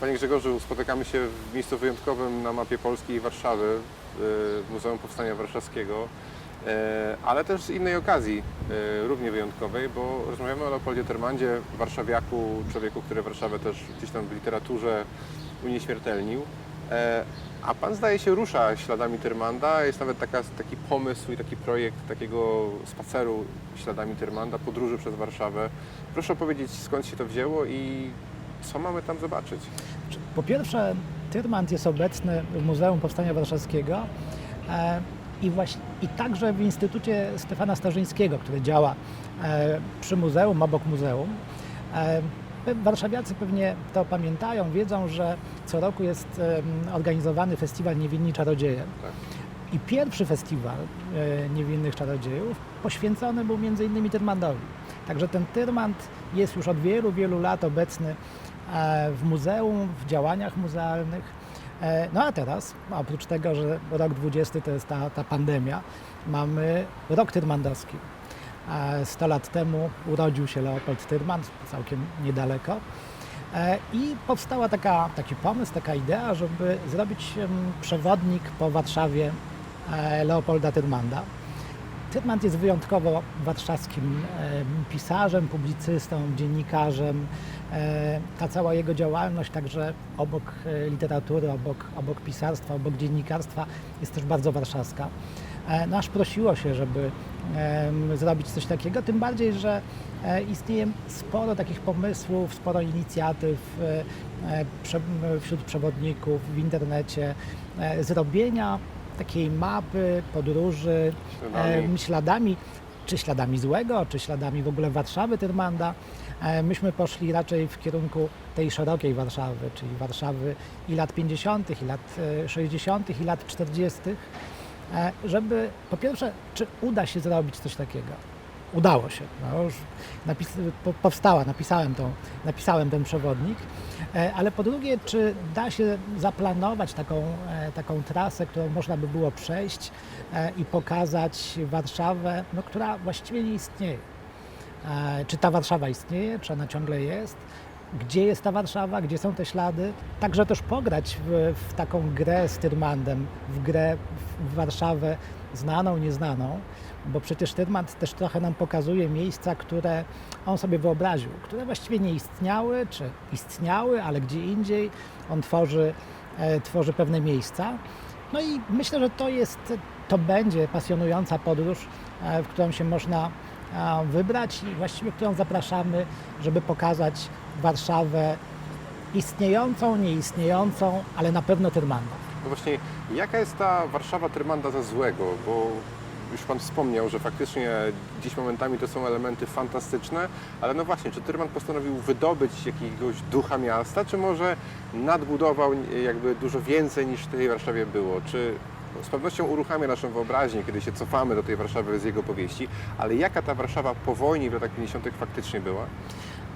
Panie Grzegorzu, spotykamy się w miejscu wyjątkowym na mapie Polski i Warszawy, y, w Muzeum Powstania Warszawskiego, e, ale też z innej okazji, e, równie wyjątkowej, bo rozmawiamy o Leopoldzie Termandzie, warszawiaku, człowieku, który Warszawę też gdzieś tam w literaturze unieśmiertelnił. A Pan zdaje się rusza śladami Tyrmanda, jest nawet taka, taki pomysł i taki projekt takiego spaceru śladami Tyrmanda, podróży przez Warszawę. Proszę opowiedzieć skąd się to wzięło i co mamy tam zobaczyć? Po pierwsze, Tyrmand jest obecny w Muzeum Powstania Warszawskiego e, i, właśnie, i także w Instytucie Stefana Starzyńskiego, który działa e, przy muzeum, obok muzeum. E, Warszawiacy pewnie to pamiętają, wiedzą, że co roku jest organizowany festiwal Niewinni Czarodzieje. Tak. I pierwszy festiwal Niewinnych Czarodziejów poświęcony był innymi Tyrmandowi. Także ten Tyrmand jest już od wielu, wielu lat obecny w muzeum, w działaniach muzealnych. E, No a teraz, oprócz tego, że rok 20 to jest ta, ta pandemia, mamy rok tyrmandowski. E, 100 lat temu urodził się Leopold Tyrmand, całkiem niedaleko. E, I powstała taka, taki pomysł, taka idea, żeby zrobić przewodnik po Warszawie e, Leopolda Tyrmanda. Tyrmand jest wyjątkowo warszawskim em, pisarzem, publicystą, dziennikarzem. E, Ta cała jego działalność, także obok e, literatury, obok, obok pisarstwa, obok dziennikarstwa, jest też bardzo warszawska. E, No aż prosiło się, żeby zrobić coś takiego, tym bardziej, że istnieje sporo takich pomysłów, sporo inicjatyw wśród przewodników w internecie, zrobienia takiej mapy podróży Śladami. śladami, czy śladami złego, czy śladami w ogóle Warszawy Tyrmanda. E, Myśmy poszli raczej w kierunku tej szerokiej Warszawy, czyli Warszawy i lat 50., i lat e, 60., i lat 40., e, żeby po pierwsze, czy uda się zrobić coś takiego. Udało się. No już napis, po, powstała, napisałem, tą, napisałem ten przewodnik. E, Ale po drugie, czy da się zaplanować taką, e, taką trasę, którą można by było przejść e, i pokazać Warszawę, no, która właściwie nie istnieje. Czy ta Warszawa istnieje, czy ona ciągle jest? Gdzie jest ta Warszawa, gdzie są te ślady? Także też pograć w, w taką grę z Tyrmandem, w grę w Warszawę znaną, nieznaną, bo przecież Tyrmand też trochę nam pokazuje miejsca, które on sobie wyobraził, które właściwie nie istniały, czy istniały, ale gdzie indziej. On tworzy, e, tworzy pewne miejsca. No i myślę, że to jest, to będzie pasjonująca podróż, e, w którą się można e, wybrać i właściwie którą zapraszamy, żeby pokazać Warszawę istniejącą, nieistniejącą, ale na pewno Tyrmanda. No właśnie, jaka jest ta Warszawa Tyrmanda za złego? Bo już Pan wspomniał, że faktycznie dziś momentami to są elementy fantastyczne, ale no właśnie, czy Tyrmand postanowił wydobyć jakiegoś ducha miasta, czy może nadbudował jakby dużo więcej niż w tej Warszawie było? Czy z pewnością uruchamia naszą wyobraźnię, kiedy się cofamy do tej Warszawy z jego powieści, ale jaka ta Warszawa po wojnie w latach 50. faktycznie była?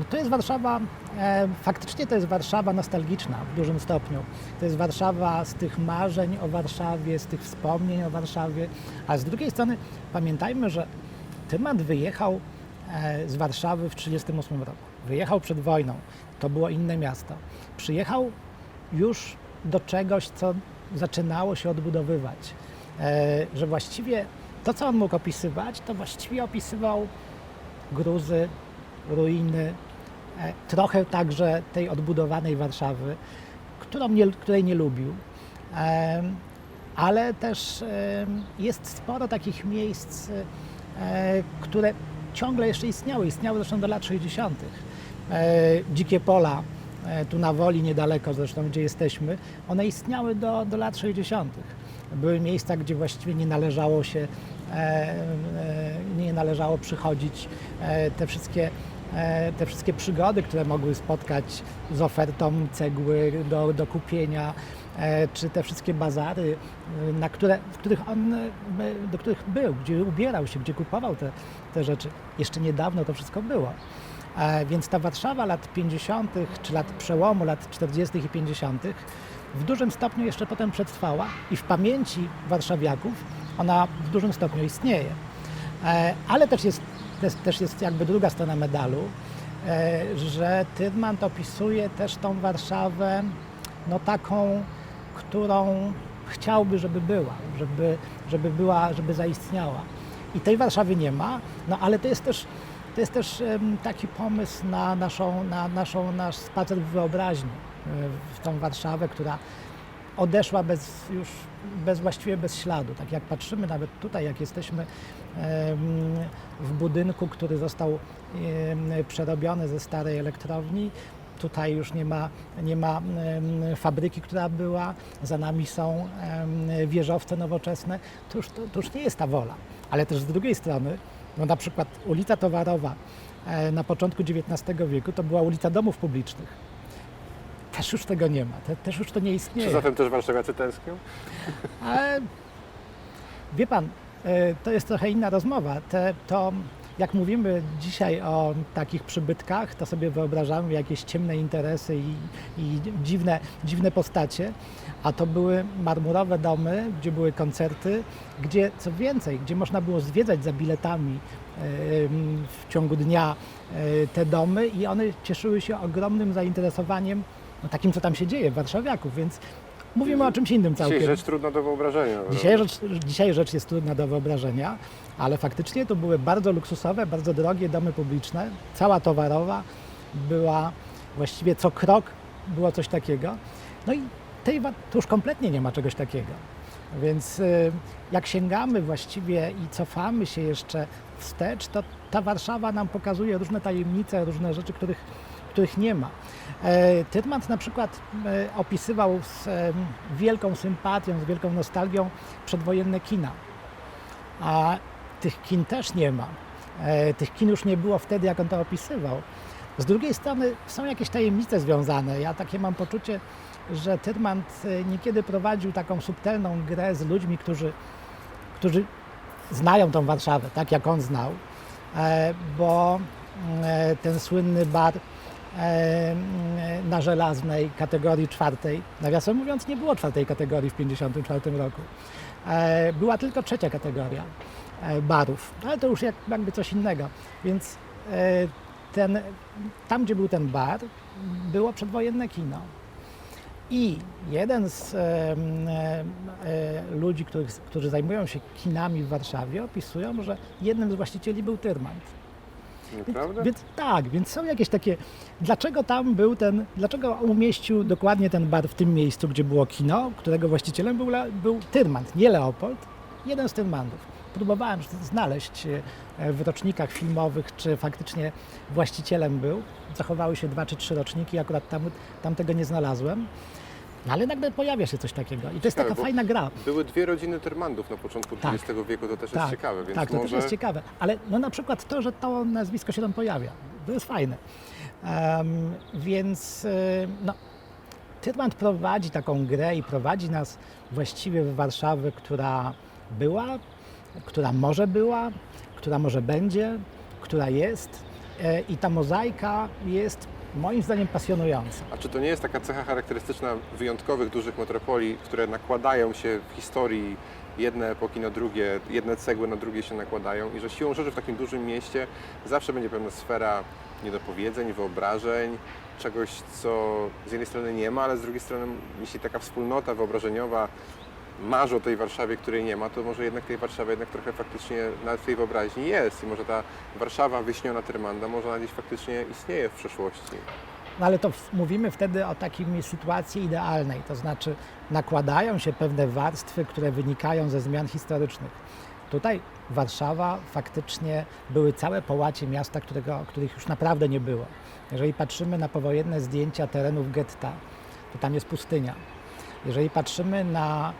No to jest Warszawa, e, faktycznie to jest Warszawa nostalgiczna w dużym stopniu. To jest Warszawa z tych marzeń o Warszawie, z tych wspomnień o Warszawie, a z drugiej strony pamiętajmy, że Tyrmand wyjechał e, z Warszawy w 1938 roku. Wyjechał przed wojną, to było inne miasto. Przyjechał już do czegoś, co zaczynało się odbudowywać. E, że właściwie to, co on mógł opisywać, to właściwie opisywał gruzy, ruiny, trochę także tej odbudowanej Warszawy, którą nie, której nie lubił. Ale też jest sporo takich miejsc, e, które ciągle jeszcze istniały. Istniały zresztą do lat 60. E, Dzikie pola, e, tu na Woli niedaleko zresztą, gdzie jesteśmy, one istniały do, do lat 60. Były miejsca, gdzie właściwie nie należało się, nie należało przychodzić. Te wszystkie, te wszystkie przygody, które mogły spotkać z ofertą cegły do, do kupienia, e, czy te wszystkie bazary, e, na które, w których on, e, do których był, gdzie ubierał się, gdzie kupował te, te rzeczy. Jeszcze niedawno to wszystko było. E, Więc ta Warszawa lat 50., czy lat przełomu lat 40. i 50. w dużym stopniu jeszcze potem przetrwała i w pamięci warszawiaków ona w dużym stopniu istnieje. E, Ale też jest, też, też jest jakby druga strona medalu, e, że Tyrmand opisuje też tą Warszawę no taką, którą chciałby, żeby była, żeby, żeby była, żeby zaistniała. I tej Warszawy nie ma, no ale to jest też, to jest też taki pomysł na naszą, na naszą, nasz spacer w wyobraźni, e, w tą Warszawę, która odeszła bez, już bez, właściwie bez śladu. Tak jak patrzymy nawet tutaj, jak jesteśmy w budynku, który został przerobiony ze starej elektrowni, tutaj już nie ma, nie ma fabryki, która była, za nami są wieżowce nowoczesne, to już, to, to już nie jest ta wola. Ale też z drugiej strony, no na przykład ulica Towarowa e, na początku XIX wieku to była ulica domów publicznych. Też już tego nie ma, te, też już to nie istnieje. Czy zatem też warszawiacy tęsknią? Ale wie pan, e, to jest trochę inna rozmowa. Te, to jak mówimy dzisiaj o takich przybytkach, to sobie wyobrażamy jakieś ciemne interesy i, i dziwne, dziwne postacie, a to były marmurowe domy, gdzie były koncerty, gdzie co więcej, gdzie można było zwiedzać za biletami e, w ciągu dnia e, te domy i one cieszyły się ogromnym zainteresowaniem takim, co tam się dzieje, warszawiaków, więc mówimy o czymś innym całkiem. Dzisiaj rzecz trudna do wyobrażenia. Dzisiaj rzecz, dzisiaj rzecz jest trudna do wyobrażenia, ale faktycznie to były bardzo luksusowe, bardzo drogie domy publiczne. Cała towarowa była właściwie co krok było coś takiego. No i tej to już kompletnie nie ma czegoś takiego. Więc y, jak sięgamy właściwie i cofamy się jeszcze wstecz, to ta Warszawa nam pokazuje różne tajemnice, różne rzeczy, których, których nie ma. E, Tyrmand na przykład e, opisywał z em, wielką sympatią, z wielką nostalgią przedwojenne kina. A tych kin też nie ma. E, Tych kin już nie było wtedy, jak on to opisywał. Z drugiej strony są jakieś tajemnice związane. Ja takie mam poczucie, że Tyrmand e, niekiedy prowadził taką subtelną grę z ludźmi, którzy, którzy znają tą Warszawę, tak jak on znał, e, bo e, ten słynny bar e, na żelaznej kategorii czwartej, nawiasem mówiąc, nie było czwartej kategorii w 1954 roku. E, Była tylko trzecia kategoria e, barów, ale to już jak, jakby coś innego. Więc e, ten, tam, gdzie był ten bar, było przedwojenne kino. I jeden z ludzi, których, którzy zajmują się kinami w Warszawie, opisują, że jednym z właścicieli był Tyrmand. Więc tak, więc są jakieś takie. Dlaczego tam był ten, dlaczego umieścił dokładnie ten bar w tym miejscu, gdzie było kino, którego właścicielem był, był Tyrmand, nie Leopold, jeden z Tyrmandów. Próbowałem znaleźć e, w rocznikach filmowych, czy faktycznie właścicielem był. Zachowały się dwa czy trzy roczniki, akurat tam, tam tego nie znalazłem. No ale nagle pojawia się coś takiego. I to jest Ciekawe, taka bo fajna gra. Były dwie rodziny Tyrmandów na początku Tak. XX wieku, to też Tak, jest ciekawe, więc tak, to może... też jest ciekawe. Ale no na przykład to, że to nazwisko się tam pojawia, to jest fajne. Em, więc y, no, Tyrmand prowadzi taką grę i prowadzi nas właściwie w Warszawę, która była, która może była, która może będzie, która jest. E, I ta mozaika jest moim zdaniem pasjonująca. A czy to nie jest taka cecha charakterystyczna wyjątkowych dużych metropolii, które nakładają się w historii jedne epoki na drugie, jedne cegły na drugie się nakładają i że siłą rzeczy w takim dużym mieście zawsze będzie pewna sfera niedopowiedzeń, wyobrażeń, czegoś, co z jednej strony nie ma, ale z drugiej strony, jeśli taka wspólnota wyobrażeniowa marzy o tej Warszawie, której nie ma, to może jednak tej Warszawy jednak trochę faktycznie na tej wyobraźni jest i może ta Warszawa wyśniona Tyrmanda może ona gdzieś faktycznie istnieje w przeszłości. No ale to mówimy wtedy o takiej sytuacji idealnej, to znaczy nakładają się pewne warstwy, które wynikają ze zmian historycznych. Tutaj Warszawa faktycznie były całe połacie miasta, którego, których już naprawdę nie było. Jeżeli patrzymy na powojenne zdjęcia terenów getta, to tam jest pustynia. Jeżeli patrzymy na,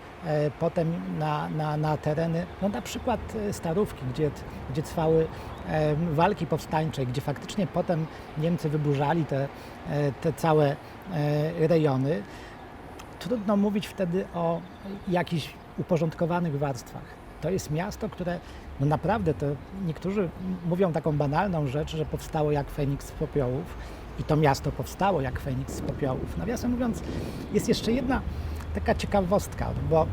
potem na, na, na tereny, no na przykład e, Starówki, gdzie, gdzie trwały e, walki powstańcze, gdzie faktycznie potem Niemcy wyburzali te, e, te całe e, rejony, trudno mówić wtedy o jakichś uporządkowanych warstwach. To jest miasto, które no naprawdę to niektórzy mówią taką banalną rzecz, że powstało jak Feniks z popiołów i to miasto powstało jak Feniks z popiołów. Nawiasem mówiąc, jest jeszcze jedna taka ciekawostka, bo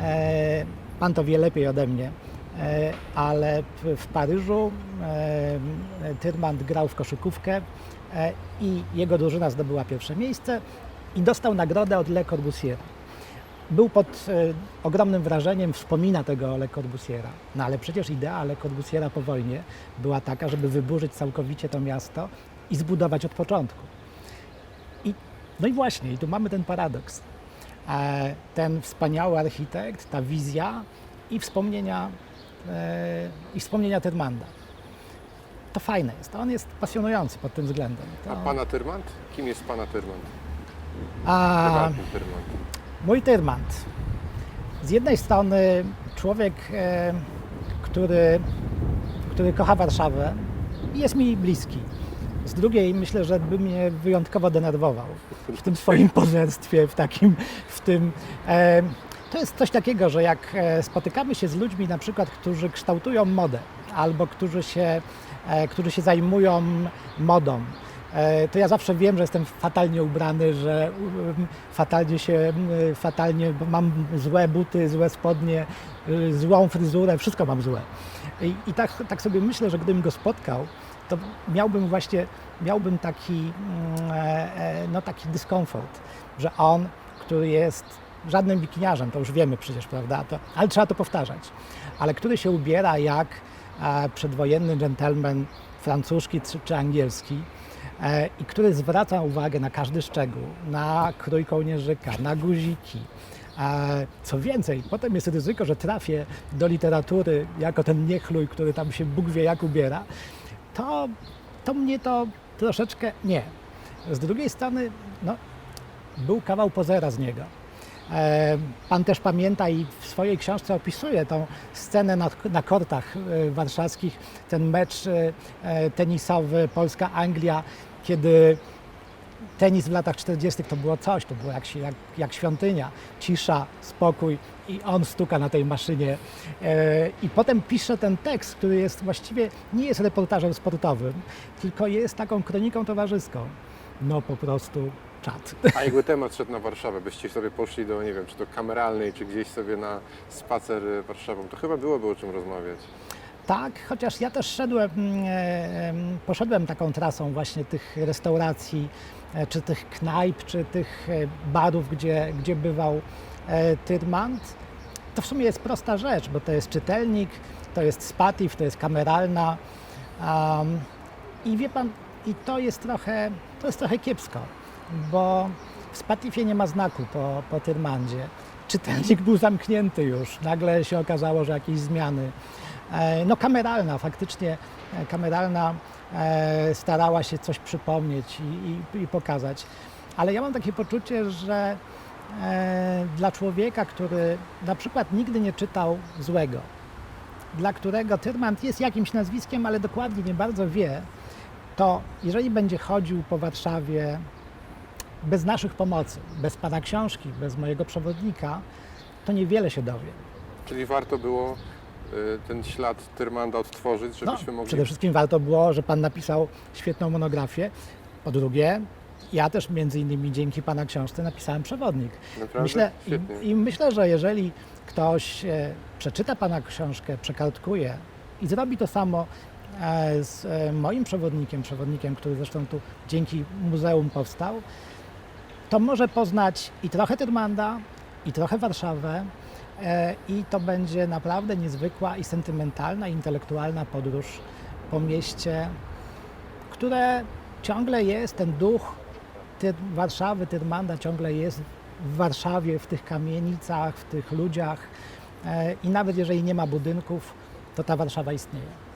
e, pan to wie lepiej ode mnie, e, ale w- Paryżu e, Tyrmand grał w koszykówkę e, i jego drużyna zdobyła pierwsze miejsce i dostał nagrodę od Le Corbusiera. Był pod e, ogromnym wrażeniem, wspomina tego Le Corbusiera. No ale przecież idea Le Corbusiera po wojnie była taka, żeby wyburzyć całkowicie to miasto i zbudować od początku. I, no i właśnie, i tu mamy ten paradoks. E, ten wspaniały architekt, ta wizja i wspomnienia, e, i wspomnienia Tyrmanda. To fajne jest, on jest pasjonujący pod tym względem. To, A pana Tyrmand? Kim jest pana Tyrmand? a, Tyrmand. Mój Tyrmand. Z jednej strony człowiek, e, który, który kocha Warszawę i jest mi bliski. Z drugiej myślę, że by mnie wyjątkowo denerwował w tym swoim pozerstwie, w takim, w tym... E, to jest coś takiego, że jak e, spotykamy się z ludźmi na przykład, którzy kształtują modę albo którzy się, e, którzy się zajmują modą, e, to ja zawsze wiem, że jestem fatalnie ubrany, że um, fatalnie się, fatalnie, mam złe buty, złe spodnie, y, złą fryzurę, wszystko mam złe. I, i tak, tak sobie myślę, że gdybym go spotkał, to miałbym właśnie, miałbym taki, mm, e, e, no taki dyskomfort, że on, który jest żadnym wikiniarzem, to już wiemy przecież, prawda, to, ale trzeba to powtarzać, ale który się ubiera jak e, przedwojenny dżentelmen francuski czy, czy angielski, i który zwraca uwagę na każdy szczegół, na krój kołnierzyka, na guziki. Co więcej, potem jest ryzyko, że trafię do literatury jako ten niechluj, który tam się Bóg wie jak ubiera, to, to mnie to troszeczkę nie. Z drugiej strony, no, był kawał pozera z niego. E, Pan też pamięta i w swojej książce opisuje tą scenę na, na kortach e, warszawskich, ten mecz e, tenisowy Polska-Anglia, kiedy tenis w latach 40. to było coś, to było jak, jak, jak świątynia, cisza, spokój i on stuka na tej maszynie. E, I potem pisze ten tekst, który jest właściwie nie jest reportażem sportowym, tylko jest taką kroniką towarzyską. No po prostu czad. A jakby temat szedł na Warszawę, byście sobie poszli do, nie wiem, czy to kameralnej, czy gdzieś sobie na spacer e, Warszawą, to chyba byłoby o czym rozmawiać. Tak, chociaż ja też szedłem, mm, e, em, poszedłem taką trasą właśnie tych restauracji, e, czy tych knajp, czy tych e, barów, gdzie, gdzie bywał Tyrmand. To w sumie jest prosta rzecz, bo to jest czytelnik, to jest spatif, to jest kameralna. Um, I wie pan, i to jest trochę, to jest trochę kiepsko, bo w Spatifie nie ma znaku po, po Tyrmandzie. Czytelnik był zamknięty już, nagle się okazało, że jakieś zmiany. E, No kameralna, faktycznie e, kameralna e, starała się coś przypomnieć i, i, i pokazać. Ale ja mam takie poczucie, że dla człowieka, który na przykład nigdy nie czytał złego, dla którego Tyrmand jest jakimś nazwiskiem, ale dokładnie nie bardzo wie, to jeżeli będzie chodził po Warszawie bez naszych pomocy, bez pana książki, bez mojego przewodnika, to niewiele się dowie. Czyli warto było ten ślad Tyrmanda odtworzyć, żebyśmy no, mogli... Przede wszystkim warto było, że Pan napisał świetną monografię. Po drugie, ja też między innymi dzięki Pana książce napisałem przewodnik. Naprawdę? Myślę, i, I myślę, że jeżeli ktoś e, przeczyta Pana książkę, przekartkuje i zrobi to samo e, z e, moim przewodnikiem, przewodnikiem, który zresztą tu dzięki muzeum powstał, to może poznać i trochę Tyrmanda, i trochę Warszawę, i to będzie naprawdę niezwykła i sentymentalna, i intelektualna podróż po mieście, które ciągle jest, ten duch Tyr- Warszawy, Tyrmanda ciągle jest w Warszawie, w tych kamienicach, w tych ludziach e, i nawet jeżeli nie ma budynków, to ta Warszawa istnieje.